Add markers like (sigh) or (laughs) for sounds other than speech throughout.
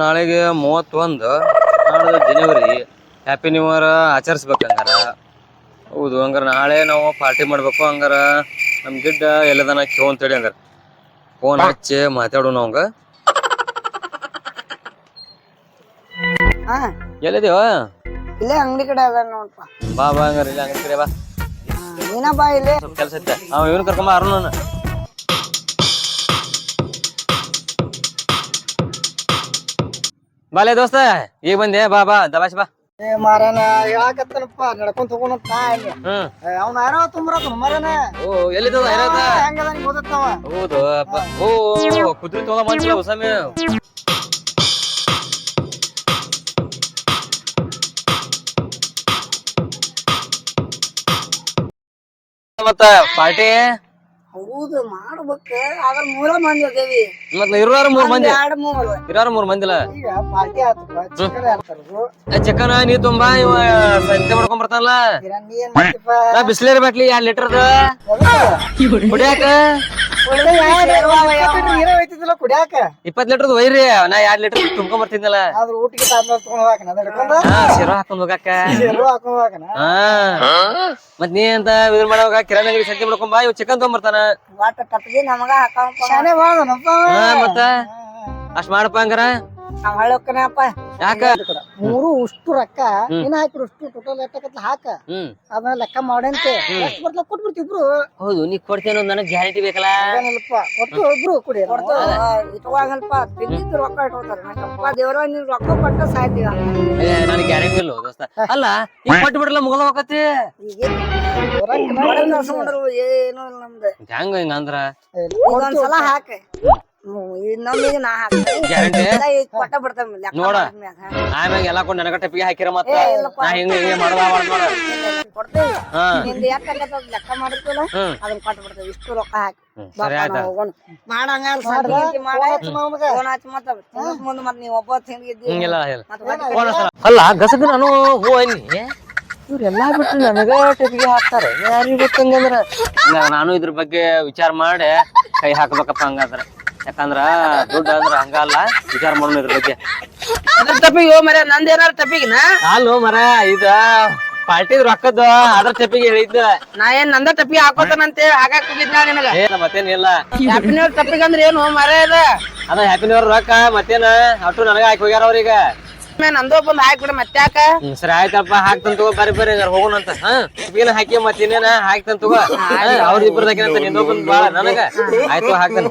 ನಾಳೆಗೆ ಮೂವತ್ತೊಂದು ನಾಳೆ ಜನವರಿ ಹ್ಯಾಪಿ ನ್ಯೂ ಇಯರ್ ಆಚರಿಸ್ಬೇಕು ಹಂಗಾರ ಹೌದು ಹಂಗಾರ ನಾಳೆ ನಾವು ಪಾರ್ಟಿ ಮಾಡಬೇಕು ಹಂಗಾರ. ನಮ್ಮ ಗಿಡ್ಡ ಎಲ್ಲದನ ಅಂತ ಅಂತೇಳಿ ಹಂಗಾರ. ಫೋನ್ ಹಚ್ಚಿ ಮಾತಾಡೋಣ ಅವಂಗ. ಎಲ್ಲಿದೇವ ಇಲ್ಲೇ ಅಂಗಡಿ ಕಡೆ ಅದ ನೋಡಪ್ಪ. ಬಾ ಬಾ ಹಂಗಾರ ಇಲ್ಲ ಅಂಗಡಿ ಕಡೆ ಬಾ. ನೀನ ಬಾ ಇಲ್ಲಿ. ಸ್ವಲ್ಪ ಕೆಲಸ ಐತೆ. ಅವ ಇವನು ಕರ್ಕೊಂಬ ಅರುಣನ. ಬಾಲೆ ದೋಸ್ತ ಈಗ ಬಂದೆ ಬಾ ಬಾ ದಬಾಶ್ ಬಾ. ಏ ಮಾರನ ಹೇಳಾಕತ್ತನಪ್ಪ ನಡ್ಕೊಂತ ಹೋಗೋಣ ತಾ ಇಲ್ಲಿ. ಹ್ಮ್. ಅವ್ನ ಯಾರೋ ತುಂಬ್ರತ ಮರನ. ಓ ಹೆಂಗದ ಓದತ್ತವ ಹೌದು ಕುದುರೆ ತಗೊಂಡ್ ಮತ್ತ ಪಾರ್ಟಿ? ಹೌದು ಮಾಡ್ಬೇಕ ಆದ್ರ ಮೂರ ಮಂದಿ ಅದೇವಿ ಮತ್ ಇರೋರು ಮೂರ್ ಮಂದಿ ಎರಡ್ ಮೂರ್ ಇರೋರು ಮೂರ್ ಮಂದಿಲ್ಲ ಈಗ ಪಾರ್ಟಿ ಆತಪ್ಪ ಚಿಕನ್ ಆಡ್ತಾರದು ಚಿಕನ್ ನೀ ತುಂಬಾ ಇವ ಸಂತೆ ಮಾಡ್ಕೊಂಡ್ ಬರ್ತಾನಲ್ಲ ನಾ ಬಿಸ್ಲೇರಿ ಬಾಟ್ಲಿ ಎರಡ್ ಲೀಟರ್ದ ಕುಡಿಯಾಕ ಕುಡಿಯಾಕ? ಇಪ್ಪತ್ ಲೀಟರ್ದ ಒಯ್ರಿ ನಾ ಎರಡ್ ಲೀಟರ್ ತುಂಬ್ಕೊಂಡ್ ಬರ್ತಿದ್ನಲ್ಲ. ಆದ್ರ ಊಟಕ್ಕೆ ತಗೊಂಡ್ ಹಿಡ್ಕೊಂಡ ಹಾ ಶಿರೋ ಹಾಕೊಂಡ್ ಹೋಗಾಕ. ಎರು ಹಾಕೊಂಡ್ ಹೋಗಾಕನ ಹಾ. ಮತ್ ನೀ ಅಂತ ಇದ್ರ ಮಾಡುವಾಗ ಕಿರಾಣಿ ಅಂಗಡಿ ಸಂತೆ ಮಾಡ್ಕೊಂಡ್ ಬಾ ಇವ್ ಚಿಕನ್ ತಗೊಂಬರ್ತಾನ. ವಾಟ ನಮಗ ಹಾಕೊಂಡ್ ಶಾನೆ ಬಾಳದನಪ್ಪ ಹಾ ಮತ್ತ? ಅಷ್ಟ್ ಮಾಡಪ್ಪ ಹಂಗಾರ? ನಾವ್ ಯಾಕ? ಮೂರು ಉಷ್ಟು ರೊಕ್ಕ ಏನ ಹಾಕಿರು ಉಷ್ಟು ಟೋಟಲ್ ಎಷ್ಟಕತ್ಲ ಹಾಕ. ಹ್ಮ್. ಅದನ್ನ ಲೆಕ್ಕ ಮಾಡಂತೆ ಎಷ್ಟು ಬರ್ಲ ಕೊಟ್ಬಿಡ್ತಿ ಇಬ್ರು ಹೌದು ನೀ ಕೊಡ್ತೇನೋ ನನಗ್ ಗ್ಯಾರಂಟಿ ಬೇಕಲ್ಲ? ಏನಿಲ್ಲಪ್ಪ ಕೊಟ್ಟು ಇಬ್ರು ಕುಡಿ. ಇಟ್ವಾಗಲ್ಪ ತಿಂದಿದ್ದು ರೊಕ್ಕ ಇಟ್ಕೋತಾರ ನಮ್ಮಪ್ಪ ದೇವ್ರ ನೀನ್ ರೊಕ್ಕ ಕೊಟ್ಟ ಸಾಯ್ತೀವ ನನಗೆ ಗ್ಯಾರಂಟಿ ಇಲ್ಲ ದೋಸ್ತ. ಅಲ್ಲ ಈಗ ಕೊಟ್ಟು ಬಿಡಲ್ಲ ಮುಗಲ ಹೋಗತಿ ಏನು ಇಲ್ಲ ನಮ್ದು. ಹೆಂಗ ಹಿಂಗ ಅಂದ್ರ? ಇದೊಂದ್ಸಲ ಹಾಕ. (laughs) ಕೊಟ್ಟ ನೋಡ. ಆಮ್ಯಾಗ ಎಲ್ಲಾ ಕೊಂಡು ನನಗ ಟಪ್ಪಿಗೆ ಹಾಕಿರ ಮತ್ತ. ನಾ ಹಿಂಗ ಹಿಂಗ ಕೊಡ್ತೇವಿ ಲೆಕ್ಕ ಅದನ್ನ ಕೊಟ್ಟು ಬಿಡ್ತೇವೆ ಇಷ್ಟು ರೊಕ್ಕ ಹಾಕಿ. ಅಲ್ಲ ಗಸಗ ನಾನು ಹೂ ಅನ್ನಿ ಇವ್ರೆಲ್ಲಾ ಬಿಟ್ಟು ನನಗ ಟೆಪಿಗೆ ಹಾಕ್ತಾರೆ. ಯಾರಿಗೆ ಗೊತ್ತಂಗಂದ್ರ? ನಾನು ಇದ್ರ ಬಗ್ಗೆ ವಿಚಾರ ಮಾಡಿ ಕೈ ಹಾಕ್ಬೇಕಪ್ಪ ಹಂಗಾದ್ರ. ಯಾಕಂದ್ರ ದುಡ್ಡು ಅಂದ್ರ ಹಂಗಲ್ಲ. ವಿಚಾರ ಮಾಡೋಣ ಇದ್ರ ಬಗ್ಗೆ. ಅದ್ರ ತಪ್ಪಿಗೆ ಮರ ನಂದ ಏನಾರ ತಪ್ಪಿಗಿನ? ಅಲ್ಲೋ ಮರ ಇದ ಪಾರ್ಟಿ ರೊಕ್ಕದ ಅದ್ರ ತಪ್ಪಿಗೆ ಹೇಳಿದ್ದ. ನಾ ಏನ್ ನಂದ ತಪ್ಪಿಗೆ ಹಾಕೋತಾನಂತೆ? ಹಾಕಾಕ್ ಹೋಗಿದ್ನ ನಿನಗ? ಏನ ಮತ್ತೇನಿಲ್ಲ ಹ್ಯಾಪಿನ ತಪ್ಪಿಗೆ ಅಂದ್ರೆ ಏನು ಮರ ಇದ? ಅದ ಹ್ಯಾಪಿ ನ್ಯೂ ಇಯರ್ ರೊಕ್ಕ ಮತ್ತೇನ? ಅಷ್ಟು ನನಗ ಹಾಕಿ ಹೋಗ್ಯಾರ ಅವ್ರೀಗ. ನಂದು ಬಂದ್ ಹಾಕ್ಬಿಡ ಮತ್ತೆ ಯಾಕ? ಹ್ಮ್ ಸರಿ ಆಯ್ತಪ್ಪ ಹಾಕ್ತಂತ ತಗೋ ಬರಿ ಬರಿ ಹಂಗಾರ ಹೋಗೋಣ ಅಂತ. ಹಾ ಟೆಪಿಗೆನ ಹಾಕಿ ಮತ್ತಿನ್ನೇನ ಹಾಕ್ತಂತ ತಗೋ. ಅವ್ರ ಇಬ್ಬರದಾಕಿನಂತ ನಿಂದೊಬ್ಬನ್ ಬಾಳ ನನಗ. ಆಯ್ತು ಹಾಕ್ತಾನ.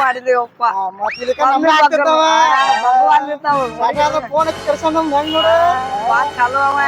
ಮಾಡಿದೇವಪ್ಪ ಫೋನ್ ಚಲೋ ಅವ